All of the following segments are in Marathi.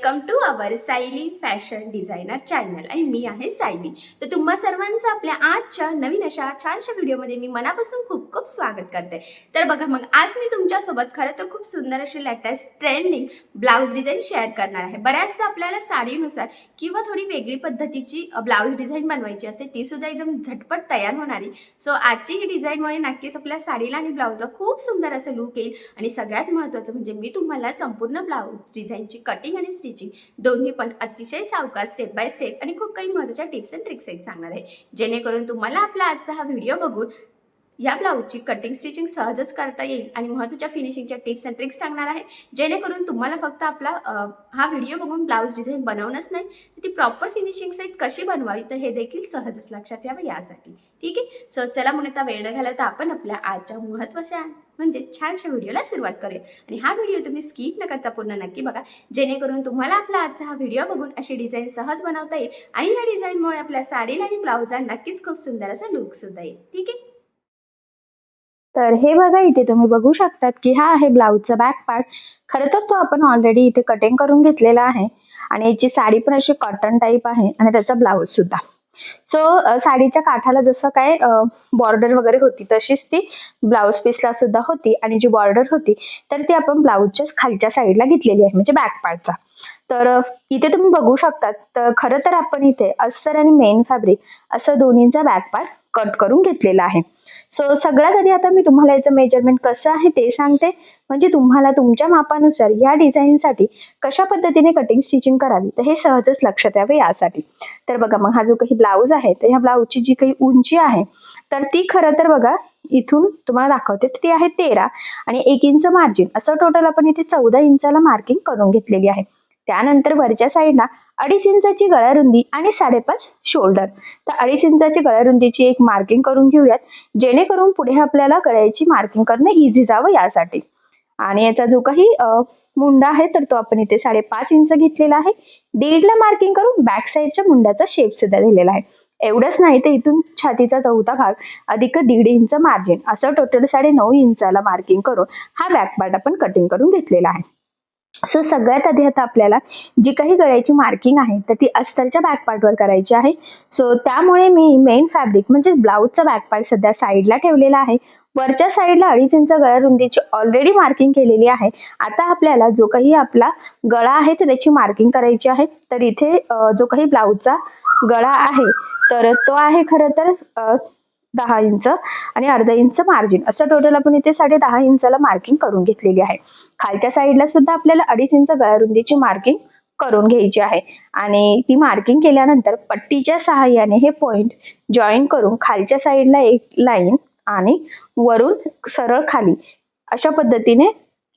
Welcome to our Sayali fashion designer channel आणि मी आहे सायली तर तुम्हा सर्वांचं आपल्या आजच्या नवीन अशा छानशा व्हिडिओमध्ये मी मनापासून खूप खूप स्वागत करते. तर बघा मग आज मी तुमच्यासोबत खरं तर खूप सुंदर अशी latest trending blouse design share करणार आहे. बऱ्याचदा आपल्याला साडीनुसार किंवा थोडी वेगळी पद्धतीची ब्लाऊज डिझाईन बनवायची असते ती सुद्धा एकदम झटपट तयार होणारी. सो आजची ही डिझाईनमुळे नक्कीच आपल्या साडीला आणि ब्लाऊजला खूप सुंदर असं लुक येईल. आणि सगळ्यात महत्त्वाचं म्हणजे मी तुम्हाला संपूर्ण ब्लाऊज डिझाईनची कटिंग आणि स्टिचिंग दोन्ही पण अतिशय सावकाश स्टेप बाय स्टेप आणि खूप काही महत्त्वाच्या टिप्स अँड ट्रिक्स एक सांगणार आहे. जेणेकरून तुम्हाला आपला आजचा हा व्हिडिओ बघून या ब्लाऊजची कटिंग स्टिचिंग सहजच करता येईल आणि महत्त्वाच्या फिनिशिंगच्या टिप्स अँड ट्रिक्स सांगणार आहे. जेणेकरून तुम्हाला फक्त आपला हा व्हिडिओ बघून ब्लाऊज डिझाईन बनवणंच नाही ती प्रॉपर फिनिशिंग सहित कशी बनवावी तर हे देखील सहजच लक्षात यावं यासाठी. ठीक आहे? सो चला म्हणून आता वेळ न घालवता आपण आपल्या आजच्या महत्त्वाच्या म्हणजे छानशा व्हिडिओला सुरुवात करूया. आणि हा व्हिडिओ तुम्ही स्किप न करता पूर्ण नक्की बघा. जेणेकरून तुम्हाला आपला आजचा हा व्हिडिओ बघून अशी डिझाईन सहज बनवता येईल. आणि या डिझाईनमुळे आपल्या साडीला आणि ब्लाऊजला नक्कीच खूप सुंदर असा लुक सुद्धा येईल. ठीक आहे? तर हे बघा इथे तुम्ही बघू शकतात की हा आहे ब्लाऊजचा बॅक पार्ट खरं तर तो आपण ऑलरेडी इथे कटिंग करून घेतलेला आहे. आणि याची साडी पण अशी कॉटन टाईप आहे आणि त्याचा ब्लाऊज सुद्धा. सो साडीच्या काठाला जसं काय बॉर्डर वगैरे होती तशीच ती ब्लाऊज पीसला सुद्धा होती आणि जी बॉर्डर होती तर ती आपण ब्लाऊजच्या खालच्या साईडला घेतलेली आहे म्हणजे बॅक पार्टचा तर इथे तुम्ही बघू शकतात तर खरं तर आपण इथे अस्तर आणि मेन फॅब्रिक असं दोन्हींचा बॅक पार्ट कट करून घेतलेला आहे. सो सगळ्यात आधी आता मी तुम्हाला याचं मेजरमेंट कसं आहे ते सांगते. म्हणजे तुम्हाला तुमच्या मापानुसार या डिझाईनसाठी कशा पद्धतीने कटिंग स्टिचिंग करावी? तर हे सहजच लक्षात यावे यासाठी. तर बघा मग हा जो काही ब्लाऊज आहे तर ह्या ब्लाऊजची जी काही उंची आहे तर ती खरं तर बघा इथून तुम्हाला दाखवते. ती आहे तेरा आणि एक इंच मार्जिन असं टोटल आपण इथे चौदा इंचाला मार्किंग करून घेतलेली आहे. त्यानंतर वरच्या साईडला अडीच इंचाची गळारुंदी आणि साडेपाच शोल्डर. तर अडीच इंचाची गळारुंदीची एक मार्किंग करून घेऊयात. जेणेकरून पुढे आपल्याला गळ्याची मार्किंग करणं इझी जावं यासाठी. आणि याचा जो काही मुंडा आहे तर तो आपण इथे साडेपाच इंच घेतलेला आहे. दीडला मार्किंग करून बॅक साईडच्या मुंड्याचा शेप सुद्धा दिलेला आहे. एवढंच नाही तर इथून छातीचा चौथा भाग अधिक दीड इंच मार्जिन असं टोटल साडे नऊ इंचाला मार्किंग करून हा बॅक पार्ट आपण कटिंग करून घेतलेला आहे. सो सगळ्यात आधी आता आपल्याला जी काही गळ्याची मार्किंग आहे तर ती अस्तरच्या बॅक पार्टवर करायची आहे. सो त्यामुळे मी मेन फॅब्रिक म्हणजे ब्लाऊजचा बॅक पार्ट सध्या साईडला ठेवलेला आहे. वरच्या साईडला अडीच इंच गळा रुंदीची ऑलरेडी मार्किंग केलेली आहे. आता आपल्याला जो काही आपला गळा आहे तर त्याची मार्किंग करायची आहे. तर इथे जो काही ब्लाऊजचा गळा आहे तर तो आहे खरं तर दहा इंच आणि अर्धा इंच मार्जिन असं टोटल आपण इथे साडे दहा इंचाला मार्किंग करून घेतलेली आहे. खालच्या साईडला सुद्धा आपल्याला अडीच इंच गळारुंदीची मार्किंग करून घ्यायची आहे. आणि ती मार्किंग केल्यानंतर पट्टीच्या सहाय्याने हे पॉइंट जॉईन करून खालच्या साईडला एक लाईन आणि वरून सरळ खाली अशा पद्धतीने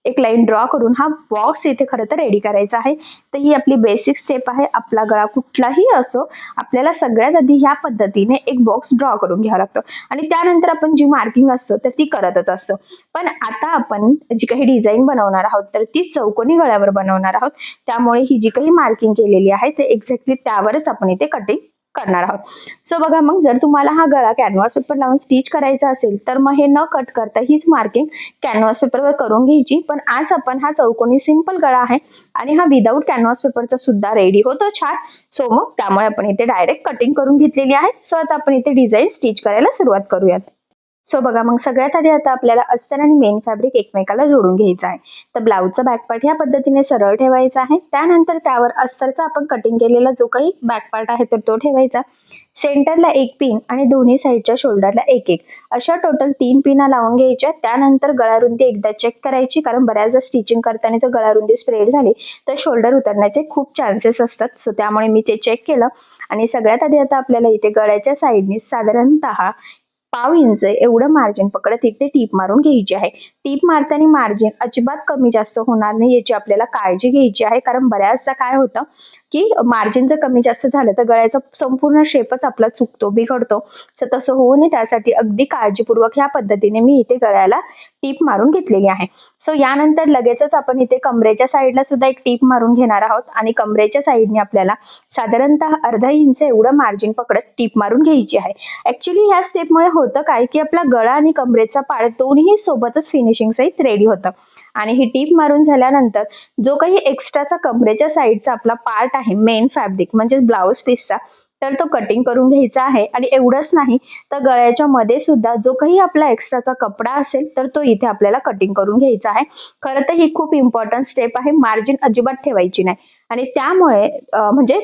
एक लाईन ड्रॉ करून हा बॉक्स इथे खरं तर रेडी करायचा आहे. तर ही आपली बेसिक स्टेप आहे. आपला गळा कुठलाही असो आपल्याला सगळ्यात आधी ह्या पद्धतीने एक बॉक्स ड्रॉ करून घ्यावा लागतो. आणि त्यानंतर आपण जी मार्किंग असतो तर ती करतच असतो. पण आता आपण जी काही डिझाईन बनवणार आहोत तर ती चौकोनी गळ्यावर बनवणार आहोत. त्यामुळे ही जी काही मार्किंग केलेली आहे ते एक्झॅक्टली त्यावरच आपण इथे कटिंग करणार आहोत. सो बघा मग जर तुम्हाला हा गळा कॅनव्हास पेपर लावून स्टिच करायचा असेल तर मग हे न कट करता हीच मार्किंग कॅनव्हास पेपरवर करून घ्यायची. पण आज आपण हा चौकोनी सिंपल गळा आहे आणि हा विदाऊट कॅनव्हास पेपरचा सुद्धा रेडी होतो छान. सो मग त्यामुळे आपण इथे डायरेक्ट कटिंग करून घेतलेली आहे. सो आता आपण इथे डिझाईन स्टिच करायला सुरुवात करूयात. सो बघा मग सगळ्यात आधी आता आपल्याला अस्तर आणि मेन फॅब्रिक एकमेकाला जोडून घ्यायचं आहे. तर ब्लाऊजचा बॅकपार्ट या पद्धतीने सरळ ठेवायचा आहे. त्यानंतर त्यावर अस्तरचा आपण कटिंग केलेला जो काही बॅकपार्ट आहे तर तो ठेवायचा. सेंटरला एक पिन आणि दोन्ही साईडच्या शोल्डरला एक एक अशा टोटल तीन पिना लावून घ्यायच्या. त्यानंतर गळारुंदी एकदा चेक करायची कारण बऱ्याचदा स्टिचिंग करताना जर गळारुंदी स्प्रेड झाली तर शोल्डर उतरण्याचे खूप चान्सेस असतात. सो त्यामुळे मी ते चेक केलं. आणि सगळ्यात आधी आता आपल्याला इथे गळ्याच्या साईडने साधारणतः पाव इंच एवढं मार्जिन पकडत इथे टीप मारून घ्यायची आहे. टीप मारताना मार्जिन अजिबात कमी जास्त होणार नाही याची आपल्याला काळजी घ्यायची आहे. कारण बऱ्याचदा काय होतं की मार्जिन जर कमी जास्त झालं तर गळ्याचा संपूर्ण शेपच आपला चुकतो बिघडतो. तर तसं होऊ नये. त्यासाठी अगदी काळजीपूर्वक ह्या पद्धतीने मी इथे गळ्याला टीप मारून घेतलेली आहे. सो यानंतर लगेचच आपण इथे कमरेच्या साईडला सुद्धा एक टीप मारून घेणार आहोत. आणि कमरेच्या साईडने आपल्याला साधारणतः अर्धा इंच एवढं मार्जिन पकडत टीप मारून घ्यायची आहे. ऍक्च्युली ह्या स्टेपमुळे होतं काय की आपला गळा आणि कमरेचा पाळ दोन्ही सोबतच फिनिश फिनिशिंग सहित रेडी होतं. आणि ही टीप मारून झाल्यानंतर जो काही एक्स्ट्राचा कमरेच्या साईडचा आपला पार्ट आहे मेन फॅब्रिक म्हणजेच ब्लाऊज पीसचा तर तो कटिंग करून घ्यायचा आहे. आणि एवढंच नाही तर गळ्याच्या मध्ये सुद्धा जो काही आपला एक्स्ट्राचा कपडा असेल तर तो इथे आपल्याला कटिंग करून घ्यायचा आहे. खरं तर ही खूप इम्पॉर्टंट स्टेप आहे. मार्जिन अजिबात ठेवायची नाही. आणि त्यामुळे म्हणजे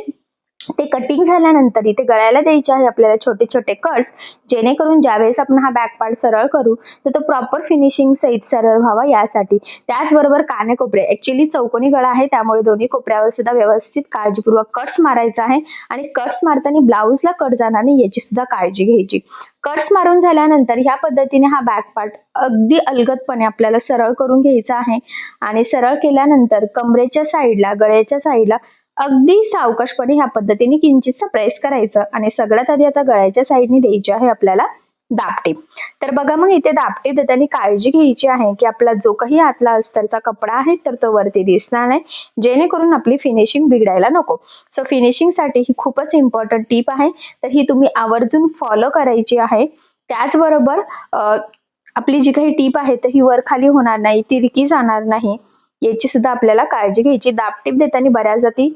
ते कटिंग झाल्यानंतर इथे गळ्याला द्यायचे आहे आपल्याला छोटे छोटे कट्स जेणेकरून ज्यावेळेस आपण हा बॅक पार्ट सरळ करू तर तो प्रॉपर फिनिशिंग सहित सरळ व्हावा यासाठी. त्याचबरोबर काने कोपरे. ऍक्च्युली चौकोनी गळा आहे त्यामुळे दोन्ही कोपऱ्यावर सुद्धा व्यवस्थित काळजीपूर्वक कट्स मारायचा आहे आणि कट्स मारताना ब्लाऊजला कट जाणार नाही याची सुद्धा काळजी घ्यायची. कट्स मारून झाल्यानंतर ह्या पद्धतीने हा बॅक पार्ट अगदी अलगदपणे आपल्याला सरळ करून घ्यायचा आहे. आणि सरळ केल्यानंतर कमरेच्या साईडला गळ्याच्या साईडला अगदी सावकाशपणे ह्या पद्धतीने किंचितसं प्रेस करायचं आणि सगळ्यात आधी आता गळ्याच्या साईडने द्यायची आहे आपल्याला दापटीप तर बघा मग इथे दापटीप देताना काळजी घ्यायची आहे की आपला जो काही आतला अस्तरचा कपडा आहे तर तो वरती दिसणार नाही. जेणेकरून आपली फिनिशिंग बिघडायला नको. सो फिनिशिंगसाठी ही खूपच इम्पॉर्टंट टीप आहे. तर ही तुम्ही आवर्जून फॉलो करायची आहे. त्याचबरोबर आपली जी काही टीप आहे तर ही वर खाली होणार नाही तिरकी जाणार नाही. याची सुद्धा आपल्याला काळजी घ्यायची. दापटीप देताना बऱ्याचदा ती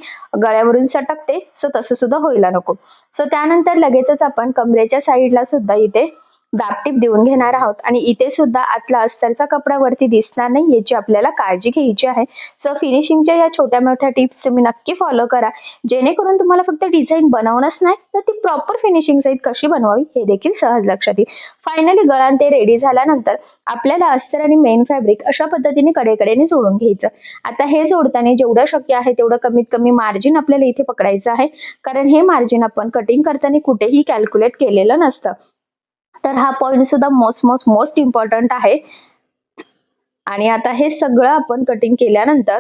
गळ्यावरून सटकते. सो तसं सुद्धा व्हायला नको. सो त्यानंतर लगेचच आपण कमरेच्या साईडला सुद्धा इथे दाबटीप देऊन घेणार आहोत. आणि इथे सुद्धा आतला अस्तरचा कपडा वरती दिसणार नाही याची आपल्याला काळजी घ्यायची आहे. सो फिनिशिंगच्या या छोट्या मोठ्या टिप्स तुम्ही नक्की फॉलो करा. जेणेकरून तुम्हाला फक्त डिझाईन बनवणंच नाही तर ती प्रॉपर फिनिशिंग सहित कशी बनवावी हे देखील सहज लक्षात येईल. फायनली गळान ते रेडी झाल्यानंतर आपल्याला अस्तर आणि मेन फॅब्रिक अशा पद्धतीने कडेकडेने जोडून घ्यायचं. आता हे जोडताना जेवढं शक्य आहे तेवढं कमीत कमी मार्जिन आपल्याला इथे पकडायचं आहे. कारण हे मार्जिन आपण कटिंग करताना कुठेही कॅल्क्युलेट केलेलं नसतं. तर हा पॉईंट सुद्धा मोस्ट मोस्ट मोस्ट इम्पॉर्टंट आहे. आणि आता हे सगळं आपण कटिंग केल्यानंतर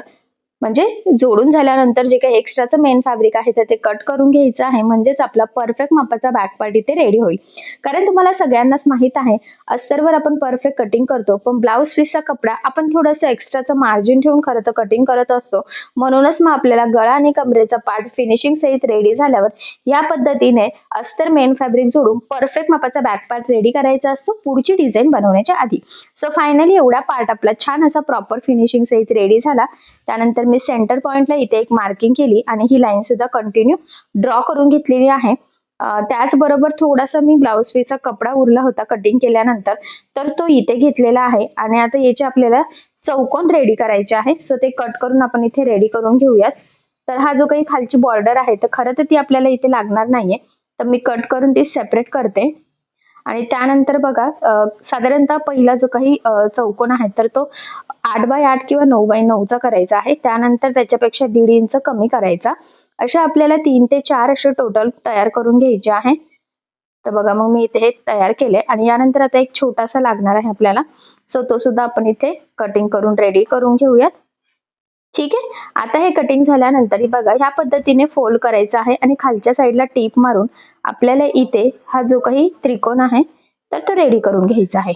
म्हणजे जोडून झाल्यानंतर जे काही एक्स्ट्राचं मेन फॅब्रिक आहे तर ते कट करून घ्यायचं आहे. म्हणजेच आपला परफेक्ट मापाचा बॅक पार्ट इथे रेडी होईल. कारण तुम्हाला सगळ्यांनाच माहीत आहे अस्तरवर आपण परफेक्ट कटिंग करतो. पण ब्लाऊज पीसचा कपडा आपण थोडंसं एक्स्ट्राचं मार्जिन ठेवून खरं तर कटिंग करत असतो. म्हणूनच मग आपल्याला गळा आणि कमरेचा पार्ट फिनिशिंग सहित रेडी झाल्यावर या पद्धतीने अस्तर मेन फॅब्रिक जोडून परफेक्ट मापाचा बॅक पार्ट रेडी करायचा असतो पुढची डिझाईन बनवण्याच्या आधी. सो फायनली एवढा पार्ट आपला छान असा प्रॉपर फिनिशिंग सहित रेडी झाला. त्यानंतर मी सेंटर पॉइंटला इथे एक मार्किंग केली आणि ही लाईन सुद्धा कंटिन्यू ड्रॉ करून घेतलेली आहे. त्याचबरोबर थोडासा मी ब्लाऊज पीसचा कपडा उरला होता कटिंग केल्यानंतर तर तो इथे घेतलेला आहे आणि आता याचे आपल्याला चौकोन रेडी करायचे आहे. सो ते कट करून आपण इथे रेडी करून घेऊयात. तर हा जो काही खालची बॉर्डर आहे तर खरं तर ती आपल्याला इथे लागणार नाहीये. तर मी कट करून ती सेपरेट करते. आणि त्यानंतर बघा साधारणतः पहिला जो काही चौकोन आहे तर तो आठ बाय आठ किंवा नऊ बाय नऊचा करायचा आहे. त्यानंतर त्याच्यापेक्षा दीड इंच कमी करायचा. अशा आपल्याला तीन ते चार असे टोटल तयार करून घ्यायचे आहे. तर बघा मग मी इथे हे तयार केले. आणि यानंतर आता एक छोटासा लागणार आहे आपल्याला. सो तो सुद्धा आपण इथे कटिंग करून रेडी करून घेऊयात. ठीक आहे? आता हे कटिंग झाल्यानंतर बघा ह्या पद्धतीने फोल्ड करायचं आहे आणि खालच्या साईडला टीप मारून आपल्याला इथे हा जो काही त्रिकोण आहे तर तो रेडी करून घ्यायचा आहे.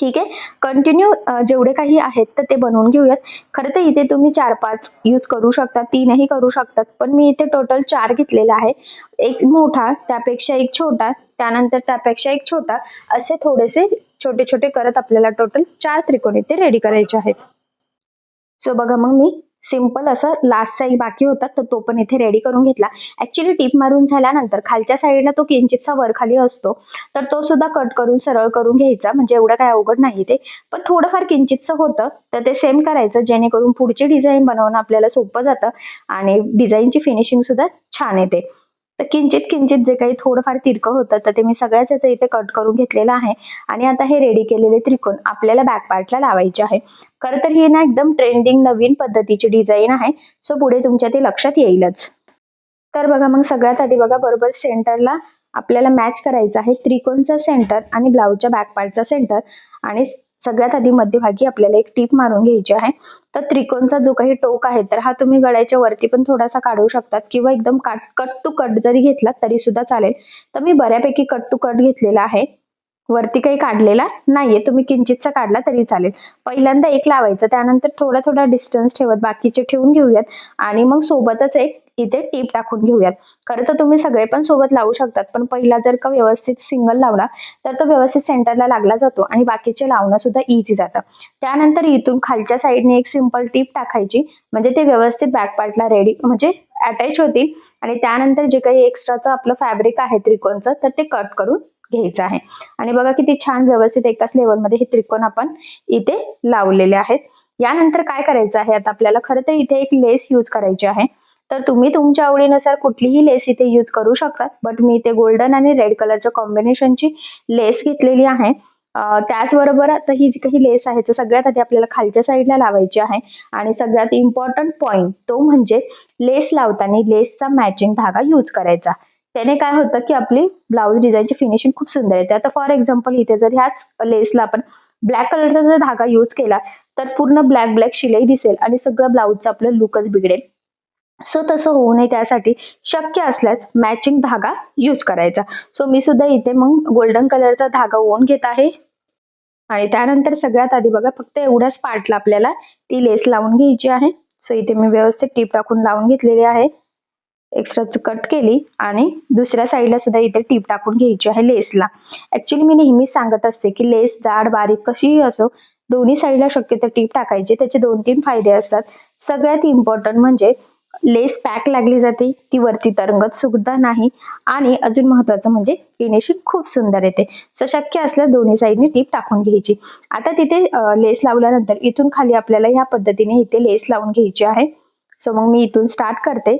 ठीक आहे? कंटिन्यू जेवढे काही आहेत तर ते बनवून घेऊयात. खरं तर इथे तुम्ही चार पाच यूज करू शकता तीनही करू शकतात. पण मी इथे टोटल चार घेतलेला आहे. एक मोठा त्यापेक्षा एक छोटा त्यानंतर त्यापेक्षा एक छोटा असे थोडेसे छोटे छोटे करत आपल्याला टोटल चार त्रिकोण इथे रेडी करायचे आहेत. सो बघा मग मी सिंपल असं लास्टचा एक बाकी होता तर तो पण इथे रेडी करून घेतला. ऍक्च्युली टीप मारून झाल्यानंतर खालच्या साईडला तो किंचितचा वर खाली असतो. तर तो सुद्धा कट करून सरळ करून घ्यायचा. म्हणजे एवढं काय अवघड नाही ते. पण थोडंफार किंचितचं होतं. तर ते सेम करायचं. जेणेकरून पुढची डिझाईन बनवणं आपल्याला सोपं जातं. आणि डिझाईनची फिनिशिंग सुद्धा छान येते. तर किंचित किंचित जे काही थोडंफार तिरकं होतं तर ते मी सगळ्याच याचं इथे कट करून घेतलेलं आहे. आणि आता हे रेडी केलेले त्रिकोण आपल्याला बॅक पार्टला लावायचे आहे. खरं तर ही ना एकदम ट्रेंडिंग नवीन पद्धतीची डिझाईन आहे. सो पुढे तुमच्या ते लक्षात येईलच. तर बघा मग सगळ्यात आधी बघा बरोबर सेंटरला आपल्याला मॅच करायचं आहे त्रिकोणचा सेंटर आणि ब्लाऊजच्या बॅक पार्टचा सेंटर आणि सगळ्यात आधी मध्यभागी आपल्याला एक टीप मारून घ्यायची आहे. तर त्रिकोणचा जो काही टोक आहे तर हा तुम्ही गळ्याच्या वरती पण थोडासा काढू शकतात किंवा एकदम काट कट टू कट जरी घेतला तरी सुद्धा चालेल. तर मी बऱ्यापैकी कट टू कट घेतलेला आहे. वरती काही काढलेला नाहीये. तुम्ही किंचितचा काढला तरी चालेल. पहिल्यांदा एक लावायचं त्यानंतर थोडा थोडा डिस्टन्स ठेवत बाकीचे ठेवून घेऊयात. आणि मग सोबतच एक इथे टीप टाकून घेऊयात. खरं तर तुम्ही सगळे पण सोबत लावू शकतात पण पहिला जर का व्यवस्थित सिंगल लावला तर तो व्यवस्थित सेंटरला लागला जातो आणि बाकीचे लावणं सुद्धा इझी जातं. त्यानंतर इथून खालच्या साईडने एक सिंपल टीप टाकायची म्हणजे ते व्यवस्थित बॅक पार्टला रेडी म्हणजे अटॅच होतील. आणि त्यानंतर जे काही एक्स्ट्राचं आपलं फॅब्रिक आहे त्रिकोणचं तर ते कट करून घ्यायचं आहे. आणि बघा किती छान व्यवस्थित एकाच लेवलमध्ये हे त्रिकोण आपण इथे लावलेले आहेत. यानंतर काय करायचं आहे आता आपल्याला? खरं तर इथे एक लेस यूज करायची आहे. तर तुम्ही तुमच्या आवडीनुसार कुठलीही लेस इथे यूज करू शकता. बट मी इथे गोल्डन आणि रेड कलरच्या कॉम्बिनेशनची लेस घेतलेली आहे. त्याचबरोबर आता ही जी काही लेस आहे तर सगळ्यात आधी आपल्याला खालच्या साईडला लावायची आहे. आणि सगळ्यात इम्पॉर्टंट पॉइंट तो म्हणजे लेस लावताना लेसचा मॅचिंग धागा यूज करायचा. त्याने काय होतं की आपली ब्लाऊज डिझाईनची फिनिशिंग खूप सुंदर येते. आता फॉर एक्झाम्पल इथे जर ह्याच लेसला आपण ब्लॅक कलरचा जर धागा यूज केला तर पूर्ण ब्लॅक ब्लॅक शिलाई दिसेल आणि सगळं ब्लाऊजचं आपलं लुकच बिघडेल. सो तसं होऊ नये त्यासाठी शक्य असल्यास मॅचिंग धागा यूज करायचा. सो मी सुद्धा इथे मग गोल्डन कलरचा धागा ओन घेत आहे. आणि त्यानंतर सगळ्यात आधी बघा फक्त एवढ्याच पार्टला आपल्याला ती लेस लावून घ्यायची आहे. सो इथे मी व्यवस्थित टीप टाकून लावून घेतलेली आहे. एक्स्ट्राच कट केली आणि दुसऱ्या साईडला सुद्धा इथे टीप टाकून घ्यायची आहे लेसला ऍक्च्युली मी नेहमीच सांगत असते की लेस जाड बारीक कशीही असो दोन्ही साईडला शक्यतो टीप टाकायची. त्याचे दोन तीन फायदे असतात. सगळ्यात इम्पॉर्टंट म्हणजे लेस पॅक लागली जाते. ती वरती तरंगत सुद्धा नाही. आणि अजून महत्वाचं म्हणजे फिनिशिंग खूप सुंदर येते. सो शक्य असल्यास दोन्ही साईडने टीप टाकून घ्यायची. आता तिथे लेस लावल्यानंतर इथून खाली आपल्याला ह्या पद्धतीने इथे लेस लावून घ्यायची आहे. सो मग मी इथून स्टार्ट करते.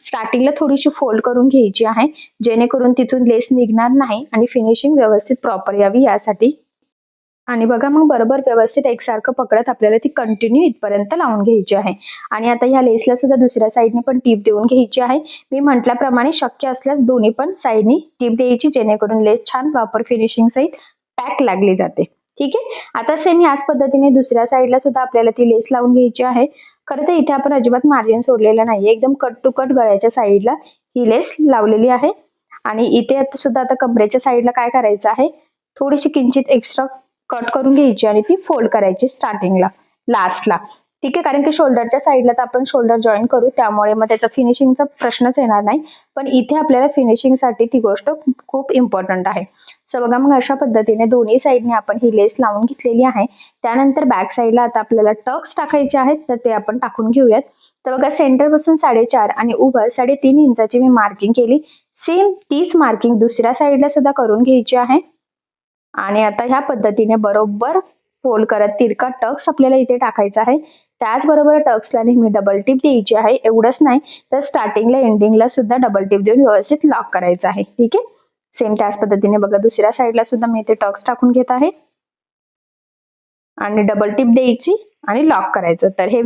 स्टार्टिंगला थोडीशी फोल्ड करून घ्यायची आहे. जेणेकरून तिथून लेस निघणार नाही आणि फिनिशिंग व्यवस्थित प्रॉपर यावी यासाठी. आणि बघा मग बरोबर व्यवस्थित एकसारखं पकडत आपल्याला ती कंटिन्यू इथपर्यंत लावून घ्यायची आहे. आणि आता ह्या लेसला सुद्धा दुसऱ्या साईडने पण टीप देऊन घ्यायची आहे. मी म्हटल्याप्रमाणे शक्य असल्यास दोन्ही पण साईडनी टीप द्यायची जेणेकरून लेस छान प्रॉपर फिनिशिंग सहित पॅक लागली जाते. ठीक आहे? आता सेम याच पद्धतीने दुसऱ्या साईडला सुद्धा आपल्याला ती लेस लावून घ्यायची आहे. खरं तर इथे आपण अजिबात मार्जिन सोडलेलं नाही एकदम कट टू कट गळ्याच्या साईडला ही लेस लावलेली आहे. आणि इथे आता सुद्धा आता कमरेच्या साईडला काय करायचं आहे? थोडीशी किंचित एक्स्ट्रा कट करून घ्यायची आणि ती फोल्ड करायची स्टार्टिंगला लास्टला ठीक आहे कारण की शोल्डरच्या साईडला तर आपण शोल्डर जॉईन करू त्यामुळे मग त्याचा फिनिशिंगचा प्रश्नच येणार नाही. पण इथे आपल्याला फिनिशिंगसाठी ती गोष्ट खूप इम्पॉर्टंट आहे. सो बघा मग अशा पद्धतीने दोन्ही साईडने आपण ही लेस लावून घेतलेली आहे. त्यानंतर बॅक साईडला आता आपल्याला टक्स टाकायचे आहेत तर ते आपण टाकून घेऊयात. तर बघा सेंटरपासून साडेचार आणि उभं साडेतीन इंचाची मी मार्किंग केली. सेम तीच मार्किंग दुसऱ्या साईडला सुद्धा करून घ्यायची आहे. आणि आता ह्या पद्धतीने बरोबर फोल्ड करत तिरका टक्स आपल्याला इथे टाकायचा आहे. त्याचबरोबर टक्सला नेहमी डबल टिप द्यायची आहे. एवढंच नाही तर स्टार्टिंगला एंडिंगला सुद्धा डबल टिप देऊन व्यवस्थित लॉक करायचं आहे. ठीक आहे? सेम त्याच पद्धतीने बघा दुसऱ्या साईडला सुद्धा मी इथे टक्स टाकून घेत आहे. आणि डबल टिप द्यायची आणि लॉक करायचं. तर हे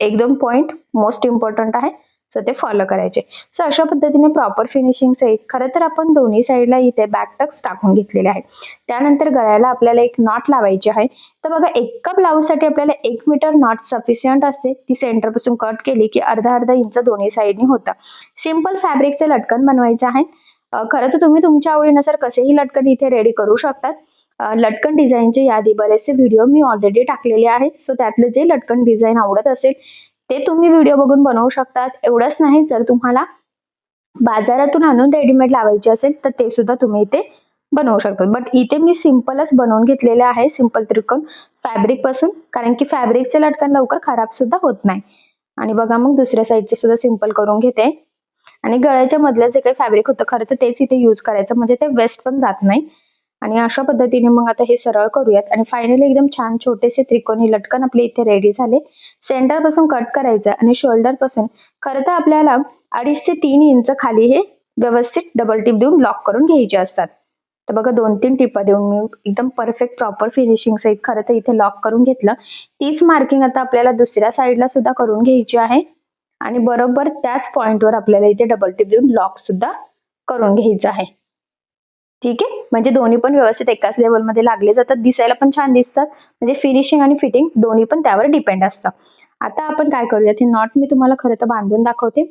एक दोन पॉइंट मोस्ट इम्पॉर्टंट आहे. सो ते फॉलो करायचे. सो अशा पद्धतीने प्रॉपर फिनिशिंग सहित खरं तर आपण दोन्ही साईडला इथे बॅक टक्स टाकून घेतलेले आहेत. त्यानंतर गळ्याला आपल्याला एक नॉट लावायची आहे. तर बघा एका ब्लाऊजसाठी आपल्याला एक मीटर नॉट सफिशियंट असते. ती सेंटरपासून कट केली की अर्धा अर्धा इंच दोन्ही साईडनी होतं. सिंपल फॅब्रिकचे लटकन बनवायचे आहेत. खरं तर तुम्ही तुमच्या आवडीनुसार कसेही लटकन इथे रेडी करू शकतात. लटकन डिझाईनचे यादी बरेचसे व्हिडिओ मी ऑलरेडी टाकलेले आहेत. सो त्यातलं जे लटकन डिझाईन आवडत असेल ते तुम्ही व्हिडिओ बघून बनवू शकतात. एवढंच नाही जर तुम्हाला बाजारातून आणून रेडीमेड लावायचे असेल तर ते सुद्धा तुम्ही इथे बनवू शकतात. बट इथे मी सिम्पलच बनवून घेतलेले आहे सिंपल त्रिकोण फॅब्रिकपासून. कारण की फॅब्रिकचे लटकन लवकर खराब सुद्धा होत नाही. आणि बघा मग दुसऱ्या साईडचे सुद्धा सिंपल करून घेते. आणि गळ्याच्या मधलं जे काही फॅब्रिक होतं खरं तर तेच इथे यूज करायचं. म्हणजे ते वेस्ट पण जात नाही. आणि अशा पद्धतीने मग आता हे सरळ करूयात. आणि फायनली एकदम छान छोटेसे त्रिकोणी लटकन आपले इथे रेडी झाले. सेंटरपासून कट करायचं आणि शोल्डरपासून. खरं तर आपल्याला अडीच ते तीन इंच खाली हे व्यवस्थित डबल टिप देऊन लॉक करून घ्यायचे असतात. तर बघा दोन तीन टिपा देऊन मी एकदम परफेक्ट प्रॉपर फिनिशिंग सहित खरं तर इथे लॉक करून घेतलं. तीच मार्किंग आता आपल्याला दुसऱ्या साईडला सुद्धा करून घ्यायची आहे. आणि बरोबर त्याच पॉइंटवर आपल्याला इथे डबल टिप देऊन लॉक सुद्धा करून घ्यायचं आहे. ठीक आहे? म्हणजे दोन्ही पण व्यवस्थित एकाच लेवलमध्ये लागले जातात. दिसायला पण छान दिसतात. म्हणजे फिनिशिंग आणि फिटिंग दोन्ही पण त्यावर डिपेंड असतं. आता आपण काय करूयात? हे नॉट मी तुम्हाला खरं तर बांधून दाखवते.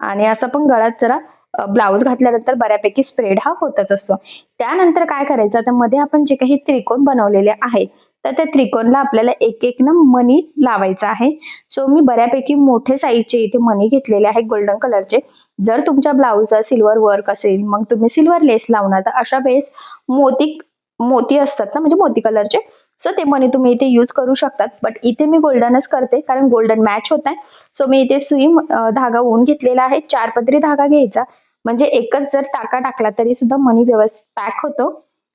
आणि असं पण गळ्यात जरा ब्लाऊज घातल्यानंतर बऱ्यापैकी स्प्रेड हा होतच असतो. त्यानंतर काय करायचं? आता मध्ये आपण जे काही त्रिकोण बनवलेले आहेत तर त्या त्रिकोणला आपल्याला एक एक ना मनी लावायचा आहे. सो मी बऱ्यापैकी मोठे साईजचे इथे मनी घेतलेले आहेत गोल्डन कलरचे जर तुमच्या ब्लाऊजचा सिल्वर वर्क असेल मग तुम्ही सिल्वर लेस लावणार. तर अशा वेळेस मोती मोती असतात ना म्हणजे मोती कलरचे सो ते मनी तुम्ही इथे यूज करू शकतात. बट इथे मी गोल्डनच करते कारण गोल्डन मॅच होत आहे सो मी इथे सुई धागा ऊन घेतलेला आहे. चार पदरी धागा घ्यायचा. म्हणजे एकच जर टाका टाकला तरी सुद्धा मनी व्यवस्थित पॅक होतो.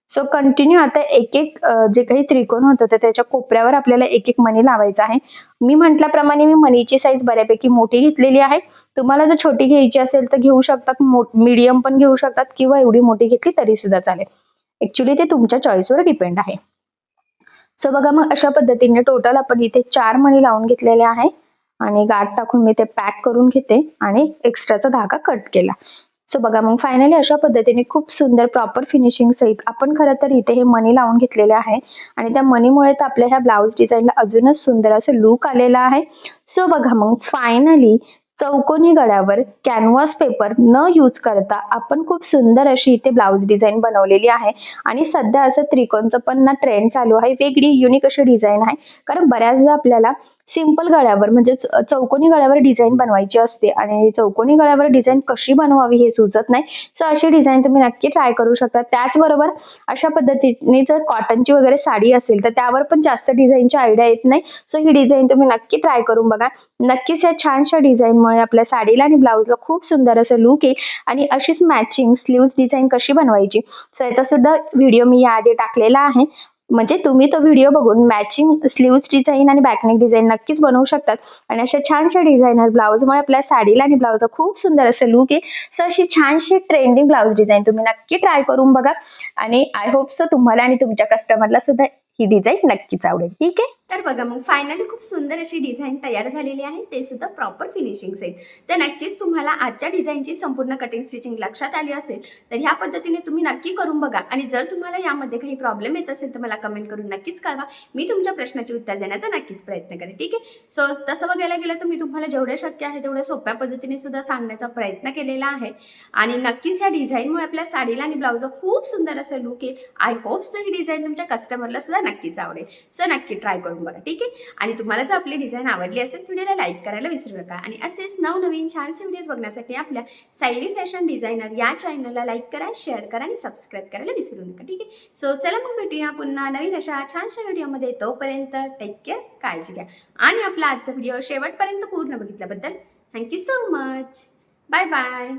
सो कंटिन्यू आता एक एक जे काही त्रिकोण होतं तर त्याच्या कोपऱ्यावर आपल्याला एक एक मणी लावायचा आहे. मी म्हटल्याप्रमाणे मी मनीची साईज बऱ्यापैकी मोठी घेतलेली आहे. तुम्हाला जर छोटी घ्यायची असेल तर घेऊ शकतात. मीडियम पण घेऊ शकतात किंवा एवढी मोठी घेतली तरी सुद्धा चालेल. ऍक्च्युली ते तुमच्या चॉईसवर डिपेंड आहे. सो बघा मग अशा पद्धतीने टोटल आपण इथे चार मणी लावून घेतलेले आहे. आणि गाठ टाकून मी ते पॅक करून घेते. आणि एक्स्ट्राचा धागा कट केला. सो बघा मग फायनली अशा पद्धतीने खूप सुंदर प्रॉपर फिनिशिंग सहित आपण खरं तर इथे हे मनी लावून घेतलेले आहे. आणि त्या मनीमुळे तर आपल्या ह्या ब्लाऊज डिझाईनला अजूनच सुंदर असं लुक आलेला आहे. सो बघा मग फायनली चौकोनी गळ्यावर कॅनव्हास पेपर न यूज करता आपण खूप सुंदर अशी इथे ब्लाऊज डिझाईन बनवलेली आहे. आणि सध्या असं त्रिकोणचं पण ना ट्रेंड चालू आहे. वेगळी युनिक अशी डिझाईन आहे. कारण बऱ्याचदा आपल्याला सिंपल गळ्यावर म्हणजे चौकोनी गळ्यावर डिझाईन बनवायची असते आणि चौकोनी गळ्यावर डिझाईन कशी बनवावी हे सुचत नाही. सो अशी डिझाईन तुम्ही नक्की ट्राय करू शकता. त्याचबरोबर अशा पद्धतीने जर कॉटनची वगैरे साडी असेल तर त्यावर पण जास्त डिझाईनची आयडिया येत नाही. सो ही डिझाईन तुम्ही नक्की ट्राय करून बघा. नक्कीच या छानशा डिझाईन डिझाईनमुळे आपल्या साडीला आणि ब्लाऊजला खूप सुंदर असं लुक येईल. आणि अशीच मॅचिंग स्लीव्स डिझाईन कशी बनवायची? सो याचा सुद्धा व्हिडिओ मी याआधी टाकलेला आहे. म्हणजे तुम्ही तो व्हिडिओ बघून मॅचिंग स्लीव्स डिझाईन आणि बॅकनेक डिझाईन नक्कीच बनवू शकतात. आणि अशा छानशा डिझायनर ब्लाऊजमुळे आपल्या साडीला आणि ब्लाऊजला खूप सुंदर असं लुक आहे सो अशी छानशी ट्रेंडिंग ब्लाऊज डिझाईन तुम्ही नक्की ट्राय करून बघा. आणि आय होप सो तुम्हाला आणि तुमच्या कस्टमरला सुद्धा ही डिझाईन नक्कीच आवडेल. ठीक आहे? तर बघा मग फायनली खूप सुंदर अशी डिझाईन तयार झालेली आहे. ते सुद्धा प्रॉपर फिनिशिंग आहेत तर नक्कीच तुम्हाला आजच्या डिझाईनची संपूर्ण कटिंग स्टिचिंग लक्षात आली असेल तर ह्या पद्धतीने तुम्ही नक्की करून बघा. आणि जर तुम्हाला यामध्ये काही प्रॉब्लेम येत असेल तर मला कमेंट करून नक्कीच कळवा. मी तुमच्या प्रश्नाचे उत्तर देण्याचा नक्कीच प्रयत्न करेन ठीक आहे? सो तसं बघायला गेलं तर मी तुम्हाला जेवढे शक्य आहे तेवढ्या सोप्या पद्धतीने सुद्धा सांगण्याचा प्रयत्न केलेला आहे. आणि नक्कीच ह्या डिझाईनमुळे आपल्या साडीला आणि ब्लाऊजला खूप सुंदर असं लुक येईल. आय होप सो ही डिझाईन तुमच्या कस्टमरला सुद्धा नक्कीच आवडेल. सो नक्की ट्राय करून बघा. ठीक आहे? आणि तुम्हाला जर आपली डिझाईन आवडली असेल व्हिडिओला लाईक करायला विसरू नका. आणि असेच नवनवीन छानसे व्हिडिओज बघण्यासाठी आपल्या सायली फॅशन डिझायनर या चॅनलला लाईक करा शेअर करा आणि सबस्क्राईब करायला विसरू नका. ठीक आहे? सो चला मग भेटूया पुन्हा नवीन अशा छानशा व्हिडिओमध्ये तोपर्यंत टेक केअर काळजी घ्या. आणि आपला आजचा व्हिडिओ शेवटपर्यंत पूर्ण बघितल्याबद्दल thank you so much bye bye